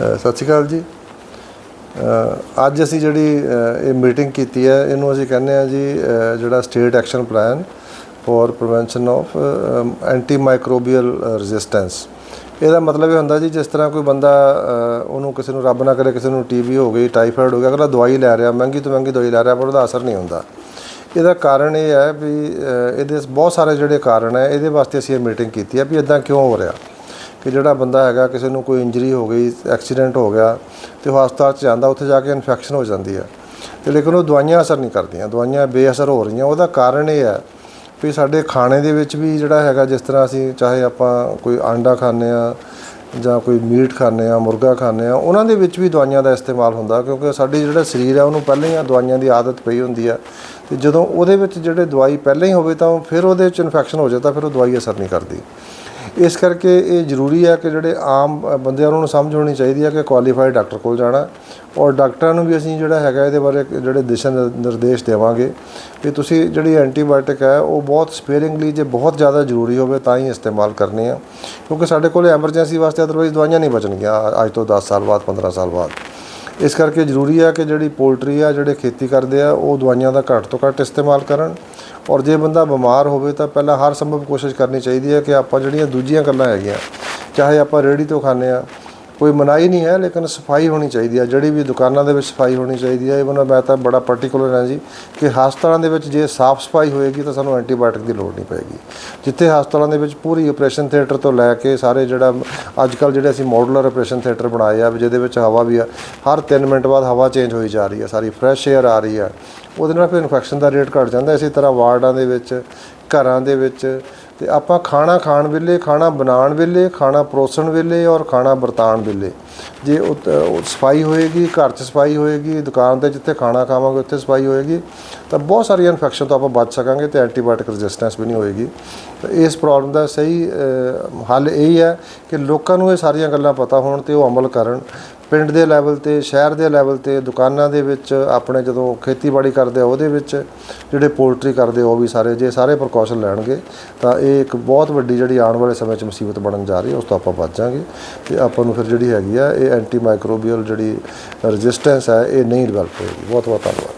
ਸਤਿ ਸ਼੍ਰੀ ਅਕਾਲ ਜੀ। ਅੱਜ ਅਸੀਂ ਜਿਹੜੀ ਇਹ ਮੀਟਿੰਗ ਕੀਤੀ ਹੈ, ਇਹਨੂੰ ਅਸੀਂ ਕਹਿੰਦੇ ਆ ਜੀ ਜਿਹੜਾ state action plan for prevention of antimicrobial resistance. ਇਹਦਾ ਮਤਲਬ ਇਹ ਹੁੰਦਾ ਜੀ, ਜਿਸ ਤਰ੍ਹਾਂ ਕੋਈ ਬੰਦਾ ਉਹਨੂੰ ਕਿਸੇ ਨੂੰ ਰੱਬ ਨਾ ਕਰੇ, ਕਿਸੇ ਨੂੰ ਟੀਬੀ ਹੋ ਗਈ, ਟਾਈਫਾਇਡ ਹੋ ਗਿਆ, ਅਗਲਾ ਦਵਾਈ ਲੈ ਰਿਹਾ, ਮਹਿੰਗੀ ਤੋਂ ਮਹਿੰਗੀ ਦਵਾਈ ਲੈ ਰਿਹਾ, ਪਰ ਉਹਦਾ ਅਸਰ ਨਹੀਂ ਹੁੰਦਾ। ਇਹਦਾ ਕਾਰਨ ਇਹ ਹੈ ਵੀ ਇਹਦੇ ਬਹੁਤ ਸਾਰੇ ਜਿਹੜੇ ਕਾਰਨ ਹੈ, ਇਹਦੇ ਵਾਸਤੇ ਅਸੀਂ ਇਹ ਮੀਟਿੰਗ ਕੀਤੀ ਹੈ ਵੀ ਇਦਾਂ ਕਿਉਂ ਹੋ ਰਿਹਾ। ਕਿ ਜਿਹੜਾ ਬੰਦਾ ਹੈਗਾ, ਕਿਸੇ ਨੂੰ ਕੋਈ ਇੰਜਰੀ ਹੋ ਗਈ, ਐਕਸੀਡੈਂਟ ਹੋ ਗਿਆ ਤੇ ਉਹ ਹਸਪਤਾਲ 'ਚ ਜਾਂਦਾ, ਉੱਥੇ ਜਾ ਕੇ ਇਨਫੈਕਸ਼ਨ ਹੋ ਜਾਂਦੀ ਹੈ ਤੇ ਲੇਕਿਨ ਉਹ ਦਵਾਈਆਂ ਅਸਰ ਨਹੀਂ ਕਰਦੀਆਂ, ਦਵਾਈਆਂ ਬੇਅਸਰ ਹੋ ਰਹੀਆਂ। ਉਹਦਾ ਕਾਰਨ ਇਹ ਹੈ ਵੀ ਸਾਡੇ ਖਾਣੇ ਦੇ ਵਿੱਚ ਵੀ ਜਿਹੜਾ ਹੈਗਾ, ਜਿਸ ਤਰ੍ਹਾਂ ਅਸੀਂ ਚਾਹੇ ਆਪਾਂ ਕੋਈ ਆਂਡਾ ਖਾਂਦੇ ਆ ਜਾਂ ਕੋਈ ਮੀਟ ਖਾਂਦੇ ਆ ਮੁਰਗਾ ਖਾਂਦੇ ਆ ਉਹਨਾਂ ਦੇ ਵਿੱਚ ਵੀ ਦਵਾਈਆਂ ਦਾ ਇਸਤੇਮਾਲ ਹੁੰਦਾ ਕਿਉਂਕਿ ਸਾਡੀ ਜਿਹੜਾ ਸਰੀਰ ਹੈ, ਉਹਨੂੰ ਪਹਿਲਾਂ ਹੀ ਆ ਦਵਾਈਆਂ ਦੀ ਆਦਤ ਪਈ ਹੁੰਦੀ ਆ। ਤੇ ਜਦੋਂ ਉਹਦੇ ਵਿੱਚ ਜਿਹੜੇ ਦਵਾਈ ਪਹਿਲਾਂ ਹੀ ਹੋਵੇ ਤਾਂ ਫਿਰ ਉਹਦੇ ਵਿੱਚ ਇਨਫੈਕਸ਼ਨ ਹੋ ਜਾਂਦਾ ਫਿਰ ਉਹ ਦਵਾਈ ਅਸਰ ਨਹੀਂ ਕਰਦੀ। ਇਸ ਕਰਕੇ ਇਹ ਜ਼ਰੂਰੀ ਹੈ ਕਿ ਜਿਹੜੇ ਆਮ ਅ, ਉਹਨਾਂ ਨੂੰ ਸਮਝ ਹੋਣੀ ਚਾਹੀਦੀ ਹੈ ਕਿ ਕੁਆਲੀਫਾਈਡ ਡਾਕਟਰ ਕੋਲ ਜਾਣਾ। ਔਰ ਡਾਕਟਰਾਂ ਨੂੰ ਵੀ ਅਸੀਂ ਜਿਹੜਾ ਹੈਗਾ ਇਹਦੇ ਬਾਰੇ ਜਿਹੜੇ ਦਿਸ਼ਾ ਨਿਰ- ਨਿਰਦੇਸ਼ ਦੇਵਾਂਗੇ ਕਿ ਤੁਸੀਂ ਜਿਹੜੀ ਐਂਟੀਬਾਇਓਟਿਕ ਹੈ ਉਹ ਬਹੁਤ ਸਪੇਅਰਿੰਗਲੀ ਜੇ ਬਹੁਤ ਜ਼ਿਆਦਾ ਜ਼ਰੂਰੀ ਹੋਵੇ ਤਾਂ ਹੀ ਇਸਤੇਮਾਲ ਕਰਨੀ ਆ। ਕਿਉਂਕਿ ਸਾਡੇ ਕੋਲ ਐਮਰਜੈਂਸੀ ਵਾਸਤੇ ਅਦਰਵਾਈਜ਼ ਦਵਾਈਆਂ ਨਹੀਂ ਬਚਣਗੀਆਂ ਅੱਜ ਤੋਂ 10 ਸਾਲ ਬਾਅਦ 15 ਸਾਲ ਬਾਅਦ। ਇਸ ਕਰਕੇ ਜ਼ਰੂਰੀ ਹੈ ਕਿ ਜਿਹੜੀ ਪੋਲਟਰੀ ਆ ਜਿਹੜੇ ਖੇਤੀ ਕਰਦੇ ਆ ਉਹ ਦਵਾਈਆਂ ਦਾ ਘੱਟ ਤੋਂ ਘੱਟ ਇਸਤੇਮਾਲ ਕਰਨ। ਔਰ ਜੇ ਬੰਦਾ ਬਿਮਾਰ ਹੋਵੇ ਤਾਂ ਪਹਿਲਾਂ ਹਰ ਸੰਭਵ ਕੋਸ਼ਿਸ਼ ਕਰਨੀ ਚਾਹੀਦੀ ਹੈ ਕਿ ਆਪਾਂ ਜਿਹੜੀਆਂ ਦੂਜੀਆਂ ਗੱਲਾਂ ਹੈਗੀਆਂ, ਚਾਹੇ ਆਪਾਂ ਰੇੜੀ ਤੋਂ ਖਾਂਦੇ ਹਾਂ ਕੋਈ ਮਨਾਹੀ ਨਹੀਂ ਹੈ, ਲੇਕਿਨ ਸਫ਼ਾਈ ਹੋਣੀ ਚਾਹੀਦੀ ਹੈ। ਜਿਹੜੀ ਵੀ ਦੁਕਾਨਾਂ ਦੇ ਵਿੱਚ ਸਫ਼ਾਈ ਹੋਣੀ ਚਾਹੀਦੀ ਹੈ ਇਵਨ ਮੈਂ ਤਾਂ ਬੜਾ ਪਾਰਟਿਕੂਲਰ ਹਾਂ ਜੀ ਕਿ ਹਸਪਤਾਲਾਂ ਦੇ ਵਿੱਚ ਜੇ ਸਾਫ਼ ਸਫ਼ਾਈ ਹੋਏਗੀ ਤਾਂ ਸਾਨੂੰ ਐਂਟੀਬਾਇਓਟਿਕ ਦੀ ਲੋੜ ਨਹੀਂ ਪਏਗੀ। ਜਿੱਥੇ ਹਸਪਤਾਲਾਂ ਦੇ ਵਿੱਚ ਪੂਰੀ ਆਪਰੇਸ਼ਨ ਥੀਏਟਰ ਤੋਂ ਲੈ ਕੇ ਸਾਰੇ ਜਿਹੜਾ ਅੱਜ ਕੱਲ ਜਿਹੜੇ ਅਸੀਂ ਮੋਡੂਲਰ ਆਪਰੇਸ਼ਨ ਥੀਏਟਰ ਬਣਾਏ ਆ, ਵੀ ਜਿਹਦੇ ਵਿੱਚ ਹਵਾ ਵੀ ਆ, ਹਰ 3 ਮਿੰਟ ਬਾਅਦ ਹਵਾ ਚੇਂਜ ਹੋਈ ਜਾ ਰਹੀ ਹੈ, ਸਾਰੀ ਫਰੈਸ਼ 에ਅਰ ਆ ਰਹੀ ਹੈ ਉਹਦੇ ਨਾਲ ਫਿਰ ਇਨਫੈਕਸ਼ਨ ਦਾ ਰੇਟ ਘਟ ਜਾਂਦਾ। ਇਸੇ ਤਰ੍ਹਾਂ ਵਾਰਡਾਂ ਦੇ ਵਿੱਚ, ਘਰਾਂ ਦੇ ਵਿੱਚ ਤੇ ਆਪਾਂ ਖਾਣਾ ਖਾਣ ਵੇਲੇ, ਖਾਣਾ ਬਣਾਉਣ ਵੇਲੇ, ਖਾਣਾ ਪਰੋਸਣ ਵੇਲੇ ਔਰ ਖਾਣਾ ਵਰਤਾਉਣ ਵੇਲੇ। ਜੇ ਉਹ ਸਫ਼ਾਈ ਹੋਏਗੀ, ਘਰ 'ਚ ਸਫ਼ਾਈ ਹੋਏਗੀ, ਦੁਕਾਨ ਤੇ ਜਿੱਥੇ ਖਾਣਾ ਖਾਵਾਂਗੇ ਉੱਥੇ ਸਫ਼ਾਈ ਹੋਏਗੀ, ਤਾਂ ਬਹੁਤ ਸਾਰੀਆਂ ਇਨਫੈਕਸ਼ਨ ਤੋਂ ਆਪਾਂ ਬਚ ਸਕਾਂਗੇ ਤੇ ਐਂਟੀਬਾਇਓਟਿਕ ਰੈਜ਼ਿਸਟੈਂਸ ਵੀ ਨਹੀਂ ਹੋਏਗੀ। ਤਾਂ ਇਸ ਪ੍ਰੋਬਲਮ ਦਾ ਸਹੀ ਹੱਲ ਇਹ ਹੈ ਕਿ ਲੋਕਾਂ ਨੂੰ ਇਹ ਸਾਰੀਆਂ ਗੱਲਾਂ ਪਤਾ ਹੋਣ ਤੇ ਉਹ ਅਮਲ ਕਰਨ। ਪਿੰਡ ਦੇ ਲੈਵਲ ਤੇ, ਸ਼ਹਿਰ ਦੇ ਲੈਵਲ ਤੇ, ਦੁਕਾਨਾਂ ਦੇ ਵਿੱਚ ਆਪਣੇ ਜਦੋਂ ਖੇਤੀਬਾੜੀ ਕਰਦੇ ਆ, ਉਹਦੇ ਵਿੱਚ ਜਿਹੜੇ ਪੋਲਟਰੀ ਕਰਦੇ ਆ, ਉਹ ਵੀ ਸਾਰੇ, ਜੇ ਸਾਰੇ ਪ੍ਰੀਕਾਸ਼ਨ ਲੈਣਗੇ, ਤਾਂ ਇਹ ਇੱਕ ਬਹੁਤ ਵੱਡੀ ਜਿਹੜੀ ਆਉਣ ਵਾਲੇ ਸਮੇਂ 'ਚ ਮੁਸੀਬਤ ਬਣਨ ਜਾ ਰਹੀ ਹੈ, ਉਸ ਤੋਂ ਆਪਾਂ ਬਚ ਜਾਾਂਗੇ ਤੇ ਆਪਾਂ ਨੂੰ ਫਿਰ ਜਿਹੜੀ ਹੈਗੀ ਆ, ਇਹ ਐਂਟੀ ਮਾਈਕਰੋਬੀਅਲ ਜਿਹੜੀ ਰੈਜ਼ਿਸਟੈਂਸ ਹੈ, ਇਹ ਨਹੀਂ ਡਿਵੈਲਪ ਹੋਏਗੀ। ਬਹੁਤ ਬਹੁਤ ਧੰਨਵਾਦ।